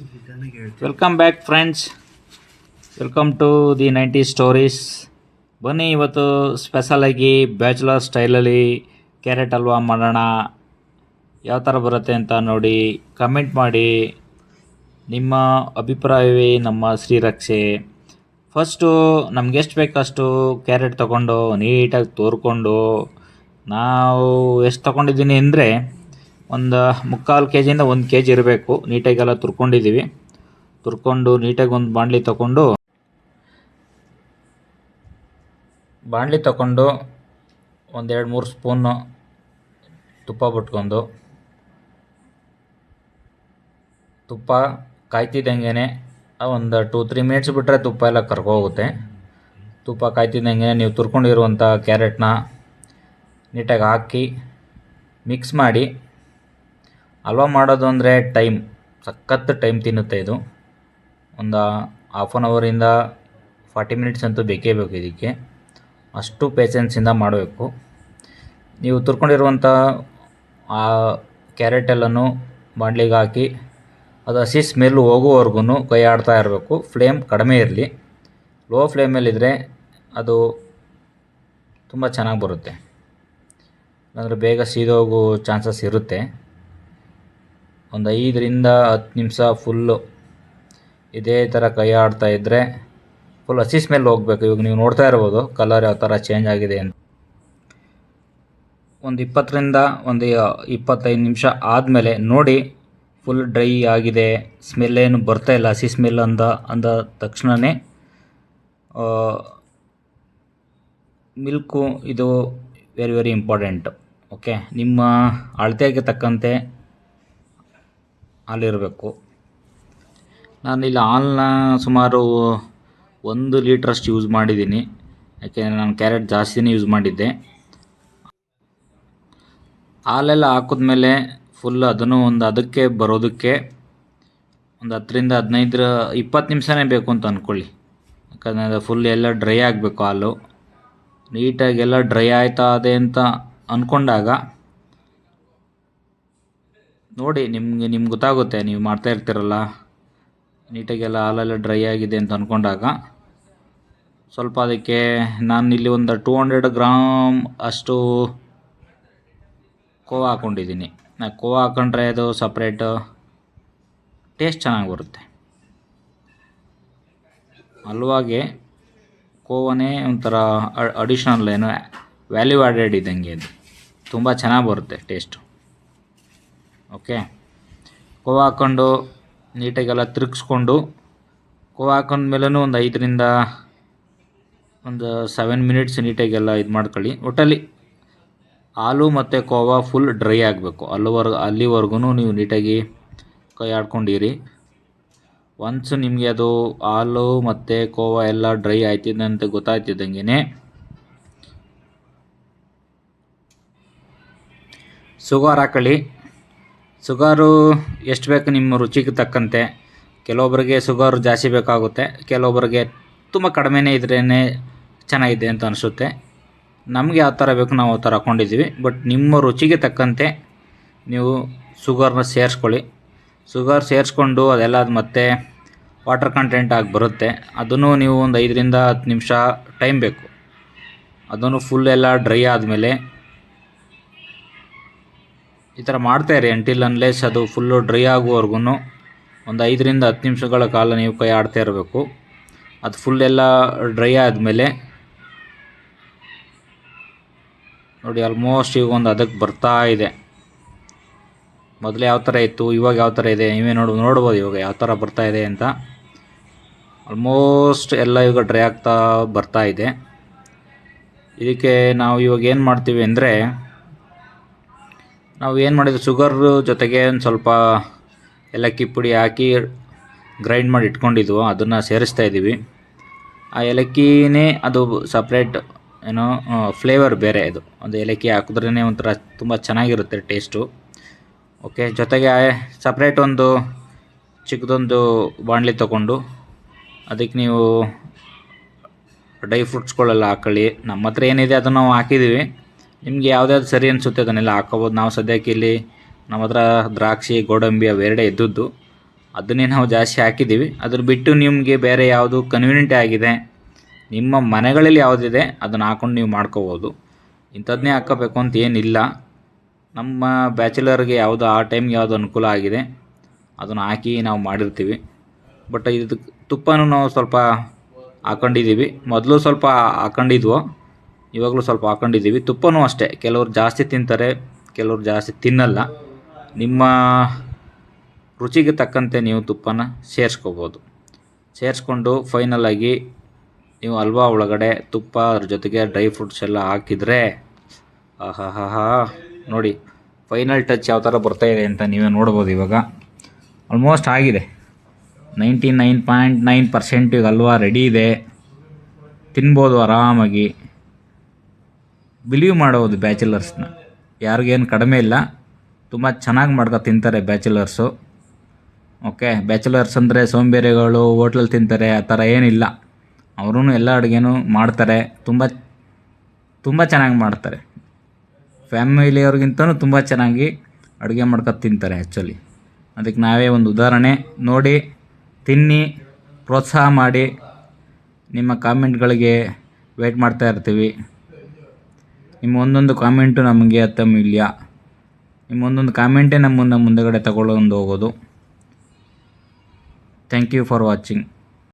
Welcome back friends welcome to the ninety stories ಬನ್ನಿ ಇವತ್ತು ಸ್ಪೆಷಲಾಗಿ ಬ್ಯಾಚುಲರ್ ಸ್ಟೈಲಲ್ಲಿ ಕ್ಯಾರೆಟ್ ಹಲ್ವಾ ಮಾಡೋಣ? ಯಾವ ಥರ ಬರುತ್ತೆ ಅಂತ ನೋಡಿ ಕಮೆಂಟ್ ಮಾಡಿ. ನಿಮ್ಮ ಅಭಿಪ್ರಾಯವೇ ನಮ್ಮ ಶ್ರೀರಕ್ಷೆ ಫಸ್ಟು ನಮಗೆಷ್ಟು ಬೇಕಷ್ಟು ಕ್ಯಾರೆಟ್ ತೊಗೊಂಡು ನೀಟಾಗಿ ತೋರ್ಕೊಂಡು ನಾವು ಎಷ್ಟು ತೊಗೊಂಡಿದ್ದೀನಿ ಅಂದರೆ ಒಂದು ಮುಕ್ಕಾಲು ಕೆ ಜಿಯಿಂದ ಒಂದು ಕೆ ಜಿ ಇರಬೇಕು. ನೀಟಾಗೆಲ್ಲ ತುರ್ಕೊಂಡಿದ್ದೀವಿ ತುರ್ಕೊಂಡು ನೀಟಾಗಿ ಒಂದು ಬಾಣಲಿ ತಗೊಂಡು ಬಾಣಲಿ ತಗೊಂಡು ಒಂದೆರಡು ಮೂರು ಸ್ಪೂನು ತುಪ್ಪ ಬಿಟ್ಕೊಂಡು ತುಪ್ಪ ಕಾಯ್ತಿದ್ದಂಗೆ ಒಂದು ಟೂ ತ್ರೀ ಮಿನಿಟ್ಸ್ ಬಿಟ್ಟರೆ ತುಪ್ಪ ಎಲ್ಲ ಕರ್ಕೋಗುತ್ತೆ ತುಪ್ಪ ಕಾಯ್ತಿದ್ದಂಗೆ ನೀವು ತುರ್ಕೊಂಡಿರುವಂಥ ಕ್ಯಾರೆಟ್ನ ನೀಟಾಗಿ ಹಾಕಿ ಮಿಕ್ಸ್ ಮಾಡಿ ಹಲ್ವಾ ಮಾಡೋದು ಅಂದರೆ ಟೈಮ್, ಸಖತ್ ಟೈಮ್ ತಿನ್ನುತ್ತೆ ಇದು. ಒಂದು ಹಾಫ್ ಆನ್ ಅವರಿಂದ ಫಾರ್ಟಿ ಮಿನಿಟ್ಸ್ ಅಂತೂ ಬೇಕೇ ಬೇಕು ಇದಕ್ಕೆ. ಅಷ್ಟು ಪೇಷನ್ಸಿಂದ ಮಾಡಬೇಕು. ನೀವು ತುರ್ಕೊಂಡಿರುವಂಥ ಆ ಕ್ಯಾರೆಟೆಲ್ಲನ್ನು ಬಾಂಡ್ಲಿಗೆ ಹಾಕಿ, ಅದು ಹಸಿ ಸ್ಮೆಲ್ ಹೋಗುವವರೆಗೂ ಕೈ ಆಡ್ತಾ ಇರಬೇಕು. ಫ್ಲೇಮ್ ಕಡಿಮೆ ಇರಲಿ. ಲೋ ಫ್ಲೇಮಲ್ಲಿದ್ದರೆ ಅದು ತುಂಬ ಚೆನ್ನಾಗಿ ಬರುತ್ತೆ. ಅಂದರೆ ಬೇಗ ಸೀದೋಗೋ ಚಾನ್ಸಸ್ ಇರುತ್ತೆ. ಒಂದು ಐದರಿಂದ ಹತ್ತು ನಿಮಿಷ ಫುಲ್ಲು ಇದೇ ಥರ ಕೈ ಆಡ್ತಾ ಇದ್ದರೆ ಫುಲ್ ಹಸಿ ಸ್ಮೆಲ್ ಹೋಗಬೇಕು. ಇವಾಗ ನೀವು ನೋಡ್ತಾ ಇರ್ಬೋದು ಕಲರ್ ಯಾವ ಥರ ಚೇಂಜ್ ಆಗಿದೆ ಅಂತ. ಒಂದು ಇಪ್ಪತ್ತರಿಂದ ಒಂದು ಇಪ್ಪತ್ತೈದು ನಿಮಿಷ ಆದಮೇಲೆ ನೋಡಿ ಫುಲ್ ಡ್ರೈ ಆಗಿದೆ. ಸ್ಮೆಲ್ ಏನು ಬರ್ತಾ ಇಲ್ಲ. ಹಸಿ ಸ್ಮೆಲ್ ಅಂದ ಅಂದ ತಕ್ಷಣವೇ ಮಿಲ್ಕು ಇದು ವೆರಿ ವೆರಿ ಇಂಪಾರ್ಟೆಂಟ್ ಓಕೆ ನಿಮ್ಮ ಅಳತೆಗೆ ತಕ್ಕಂತೆ ಹಾಲಿರಬೇಕು ನಾನಿಲ್ಲಿ ಹಾಲನ್ನ ಸುಮಾರು ಒಂದು ಲೀಟ್ರಷ್ಟು ಯೂಸ್ ಮಾಡಿದ್ದೀನಿ. ಯಾಕೆಂದರೆ ನಾನು ಕ್ಯಾರೆಟ್ ಜಾಸ್ತಿನೇ ಯೂಸ್ ಮಾಡಿದ್ದೆ. ಹಾಲೆಲ್ಲ ಹಾಕಿದ್ಮೇಲೆ ಫುಲ್ ಅದನ್ನು ಒಂದು ಅದಕ್ಕೆ ಬರೋದಕ್ಕೆ ಒಂದು ಹತ್ತರಿಂದ ಹದಿನೈದರ ಇಪ್ಪತ್ತು ನಿಮಿಷನೇ ಬೇಕು ಅಂತ ಅಂದ್ಕೊಳ್ಳಿ ಯಾಕಂದರೆ ಅದು ಫುಲ್ ಎಲ್ಲ ಡ್ರೈ ಆಗಬೇಕು ಹಾಲು. ನೀಟಾಗಿ ಎಲ್ಲ ಡ್ರೈ ಆಯ್ತಾ ಅದೇ ಅಂತ ಅಂದ್ಕೊಂಡಾಗ ನೋಡಿ, ನಿಮಗೆ, ನಿಮ್ಗೆ ಗೊತ್ತಾಗುತ್ತೆ, ನೀವು ಮಾಡ್ತಾ ಇರ್ತೀರಲ್ಲ. ನೀಟಾಗೆಲ್ಲ ಹಾಲೆಲ್ಲ ಡ್ರೈ ಆಗಿದೆ ಅಂತ ಅಂದ್ಕೊಂಡಾಗ ಸ್ವಲ್ಪ ಅದಕ್ಕೆ ನಾನು ಇಲ್ಲಿ ಒಂದು ಟೂ ಹಂಡ್ರೆಡ್ ಗ್ರಾಮ್ ಅಷ್ಟು ಕೋವಾ ಹಾಕ್ಕೊಂಡಿದ್ದೀನಿ ನಾ ಕೋವಾ ಹಾಕೊಂಡ್ರೆ ಅದು ಸಪ್ರೇಟು ಟೇಸ್ಟ್ ಚೆನ್ನಾಗಿ ಬರುತ್ತೆ. ಹಲ್ವಾಗೆ ಕೋವನೇ ಒಂಥರ ಅಡಿಷನಲ್ ಏನು ವ್ಯಾಲ್ಯೂ ಆ್ಯಡೆಡ್ ಇದ್ದಂಗೆ ಅದು. ತುಂಬ ಚೆನ್ನಾಗಿ ಬರುತ್ತೆ ಟೇಸ್ಟು ಓಕೆ. ಕೋವಾ ಹಾಕ್ಕೊಂಡು ನೀಟಾಗೆಲ್ಲ ತಿರುಗಿಸ್ಕೊಂಡು ಕೋವಾ ಹಾಕೊಂಡ್ಮೇಲೂ ಒಂದು ಐದರಿಂದ ಒಂದು ಸೆವೆನ್ ಮಿನಿಟ್ಸ್ ನೀಟಾಗೆಲ್ಲ ಇದು ಮಾಡ್ಕೊಳ್ಳಿ. ಒಟ್ಟಲ್ಲಿ ಹಾಲು ಮತ್ತು ಕೋವಾ ಫುಲ್ ಡ್ರೈ ಆಗಬೇಕು. ಅಲ್ಲಿವರೆಗೂ ಅಲ್ಲಿವರೆಗೂ ನೀವು ನೀಟಾಗಿ ಕೈ ಆಡ್ಕೊಂಡಿರಿ. ಒನ್ಸ್ ನಿಮಗೆ ಅದು ಹಾಲು ಮತ್ತು ಕೋವಾ ಎಲ್ಲ ಡ್ರೈ ಆಯ್ತಿದ್ದಂತೆ ಗೊತ್ತಾಯ್ತಿದ್ದಂಗೆ ಶುಗರ್ ಹಾಕೊಳ್ಳಿ. ಶುಗರು ಎಷ್ಟು ಬೇಕು ನಿಮ್ಮ ರುಚಿಗೆ ತಕ್ಕಂತೆ. ಕೆಲವೊಬ್ಬರಿಗೆ ಸುಗಾರು ಜಾಸ್ತಿ ಬೇಕಾಗುತ್ತೆ. ಕೆಲವೊಬ್ಬರಿಗೆ ತುಂಬ ಕಡಿಮೆನೇ ಇದ್ರೇ ಚೆನ್ನಾಗಿದೆ ಅಂತ ಅನಿಸುತ್ತೆ. ನಮಗೆ ಯಾವ ಥರ ಬೇಕು ನಾವು ಆ ಥರ ಹಾಕ್ಕೊಂಡಿದ್ದೀವಿ ಬಟ್ ನಿಮ್ಮ ರುಚಿಗೆ ತಕ್ಕಂತೆ ನೀವು ಸುಗರ್ನ ಸೇರಿಸ್ಕೊಳ್ಳಿ. ಸುಗರ್ ಸೇರಿಸ್ಕೊಂಡು ಅದೆಲ್ಲ ಅದು ಮತ್ತೆ ವಾಟರ್ ಕಂಟೆಂಟ್ ಆಗಿ ಬರುತ್ತೆ. ಅದನ್ನು ನೀವು ಒಂದು ಐದರಿಂದ ಹತ್ತು ನಿಮಿಷ ಟೈಮ್ ಬೇಕು. ಅದನ್ನು ಫುಲ್ ಎಲ್ಲ ಡ್ರೈ ಆದಮೇಲೆ ಈ ಥರ ಮಾಡ್ತಾಯಿರಿ ಅಂಟಿಲ್ ಅನ್ಲೆಸ್ ಅದು ಫುಲ್ಲು ಡ್ರೈ ಆಗುವವರೆಗೂ ಒಂದು ಐದರಿಂದ ಹತ್ತು ನಿಮಿಷಗಳ ಕಾಲ ನೀವು ಕೈ ಆಡ್ತಾ ಇರಬೇಕು. ಅದು ಫುಲ್ ಎಲ್ಲ ಡ್ರೈ ಆದಮೇಲೆ ನೋಡಿ ಆಲ್ಮೋಸ್ಟ್ ಈಗ ಒಂದು ಅದಕ್ಕೆ ಬರ್ತಾ ಇದೆ. ಮೊದಲು ಯಾವ ಥರ ಇತ್ತು, ಇವಾಗ ಯಾವ ಥರ ಇದೆ, ನೀವೇ ನೋಡ್, ನೋಡ್ಬೋದು ಇವಾಗ ಯಾವ ಥರ ಬರ್ತಾ ಇದೆ ಅಂತ. ಆಲ್ಮೋಸ್ಟ್ ಎಲ್ಲ ಇವಾಗ ಡ್ರೈ ಆಗ್ತಾ ಬರ್ತಾ ಇದೆ. ಇದಕ್ಕೆ ನಾವು ಇವಾಗ ಏನು ಮಾಡ್ತೀವಿ ಅಂದರೆ ನಾವು ಏನು ಮಾಡಿದ್ರು ಶುಗರ್ ಜೊತೆಗೆ ಒಂದು ಸ್ವಲ್ಪ ಏಲಕ್ಕಿ ಪುಡಿ ಹಾಕಿ ಗ್ರೈಂಡ್ ಮಾಡಿ ಇಟ್ಕೊಂಡಿದ್ವು, ಅದನ್ನು ಸೇರಿಸ್ತಾ ಇದ್ದೀವಿ. ಆ ಏಲಕ್ಕಿನೇ ಅದು ಸಪ್ರೇಟ್ ಏನೋ ಫ್ಲೇವರ್ ಬೇರೆ ಇದು. ಒಂದು ಏಲಕ್ಕಿ ಹಾಕಿದ್ರೇ ಒಂಥರ ತುಂಬ ಚೆನ್ನಾಗಿರುತ್ತೆ ಟೇಸ್ಟು ಓಕೆ ಜೊತೆಗೆ ಸಪ್ರೇಟ್ ಒಂದು ಚಿಕ್ಕದೊಂದು ಬಾಣಲಿ ತಗೊಂಡು, ಅದಕ್ಕೆ ನೀವು ಡ್ರೈ ಫ್ರೂಟ್ಸ್ಗಳೆಲ್ಲ ಹಾಕೊಳ್ಳಿ. ನಮ್ಮ ಹತ್ರ ಏನಿದೆ ಅದನ್ನು ನಾವು ಹಾಕಿದ್ದೀವಿ. ನಿಮಗೆ ಯಾವ್ದ್ಯಾವ್ದು ಸರಿ ಅನಿಸುತ್ತೆ ಅದನ್ನೆಲ್ಲ ಹಾಕೋಬೋದು. ನಾವು ಸದ್ಯಕ್ಕೆ ಇಲ್ಲಿ ನಮ್ಮ ಹತ್ರ ದ್ರಾಕ್ಷಿ, ಗೋಡಂಬಿ ಅವೆರಡೇ ಇದ್ದದ್ದು. ಅದನ್ನೇ ನಾವು ಜಾಸ್ತಿ ಹಾಕಿದ್ದೀವಿ. ಅದ್ರ ಬಿಟ್ಟು ನಿಮಗೆ ಬೇರೆ ಯಾವುದು ಕನ್ವೀನಿಯಂಟ್ ಆಗಿದೆ, ನಿಮ್ಮ ಮನೆಗಳಲ್ಲಿ ಯಾವುದಿದೆ, ಅದನ್ನು ಹಾಕೊಂಡು ನೀವು ಮಾಡ್ಕೋಬೋದು. ಇಂಥದ್ದನ್ನೇ ಹಾಕ್ಕೋಬೇಕು ಅಂತ ಏನಿಲ್ಲ. ನಮ್ಮ ಬ್ಯಾಚುಲರ್ಗೆ ಯಾವುದು ಆ ಟೈಮ್ಗೆ ಯಾವುದು ಅನುಕೂಲ ಆಗಿದೆ, ಅದನ್ನು ಹಾಕಿ ನಾವು ಮಾಡಿರ್ತೀವಿ. ಬಟ್ ಇದು ತುಪ್ಪನೂ ನಾವು ಸ್ವಲ್ಪ ಹಾಕೊಂಡಿದ್ದೀವಿ. ಮೊದಲು ಸ್ವಲ್ಪ ಹಾಕೊಂಡಿದ್ವು ಇವಾಗಲೂ ಸ್ವಲ್ಪ ಹಾಕೊಂಡಿದ್ದೀವಿ. ತುಪ್ಪನೂ ಅಷ್ಟೇ. ಕೆಲವ್ರು ಜಾಸ್ತಿ ತಿಂತಾರೆ, ಕೆಲವರು ಜಾಸ್ತಿ ತಿನ್ನಲ್ಲ. ನಿಮ್ಮ ರುಚಿಗೆ ತಕ್ಕಂತೆ ನೀವು ತುಪ್ಪನ ಸೇರಿಸ್ಕೋಬೋದು. ಸೇರಿಸ್ಕೊಂಡು ಫೈನಲಾಗಿ ನೀವು ಹಲ್ವಾ ಒಳಗಡೆ ತುಪ್ಪ ಅದ್ರ ಜೊತೆಗೆ ಡ್ರೈ ಫ್ರೂಟ್ಸ್ ಎಲ್ಲ ಹಾಕಿದರೆ ಹಾ ನೋಡಿ ಫೈನಲ್ ಟಚ್ ಯಾವ ಥರ ಬರ್ತಾಯಿದೆ ಅಂತ ನೀವೇ ನೋಡ್ಬೋದು ಇವಾಗ. ಆಲ್ಮೋಸ್ಟ್ ಆಗಿದೆ. ನೈಂಟಿ ನೈನ್ ಪಾಯಿಂಟ್ ನೈನ್ ಪರ್ಸೆಂಟಿಗೆ ಹಲ್ವಾ ರೆಡಿ ಇದೆ. ತಿನ್ಬೋದು ಆರಾಮಾಗಿ. ಬಿಲೀವ್ ಮಾಡೋದು ಬ್ಯಾಚುಲರ್ಸ್ನ. ಯಾರಿಗೇನು ಕಡಿಮೆ ಇಲ್ಲ. ತುಂಬ ಚೆನ್ನಾಗಿ ಮಾಡ್ಕೊ ತಿಂತಾರೆ ಬ್ಯಾಚುಲರ್ಸು. ಓಕೆ, ಬ್ಯಾಚುಲರ್ಸ್ ಅಂದರೆ ಸೋಂಬೇರಿಗಳು ಹೋಟ್ಲಲ್ಲಿ ತಿಂತಾರೆ, ಆ ಥರ ಏನಿಲ್ಲ. ಅವರೂ ಎಲ್ಲ ಅಡುಗೆನೂ ಮಾಡ್ತಾರೆ. ತುಂಬ ತುಂಬ ಚೆನ್ನಾಗಿ ಮಾಡ್ತಾರೆ. ಫ್ಯಾಮಿಲಿಯವ್ರಿಗಿಂತನೂ ತುಂಬ ಚೆನ್ನಾಗಿ ಅಡುಗೆ ಮಾಡ್ಕೊ ತಿಂತಾರೆ ಆ್ಯಕ್ಚುಲಿ ಅದಕ್ಕೆ ನಾವೇ ಒಂದು ಉದಾಹರಣೆ ನೋಡಿ, ತಿನ್ನಿ, ಪ್ರೋತ್ಸಾಹ ಮಾಡಿ, ನಿಮ್ಮ ಕಾಮೆಂಟ್ಗಳಿಗೆ ವೆಯ್ಟ್ ಮಾಡ್ತಾ ಇರ್ತೀವಿ. ನಿಮ್ಮ ಒಂದೊಂದು ಕಾಮೆಂಟು ನಮಗೆ ಅತ್ತಮಿಲ್ಯ ನಿಮ್ಮ ಒಂದೊಂದು ಕಾಮೆಂಟೇ ನಮ್ಮನ್ನು ಮುಂದೆಗಡೆ ತಗೊಳ್ಳೊಂದು ಹೋಗೋದು. Thank you for watching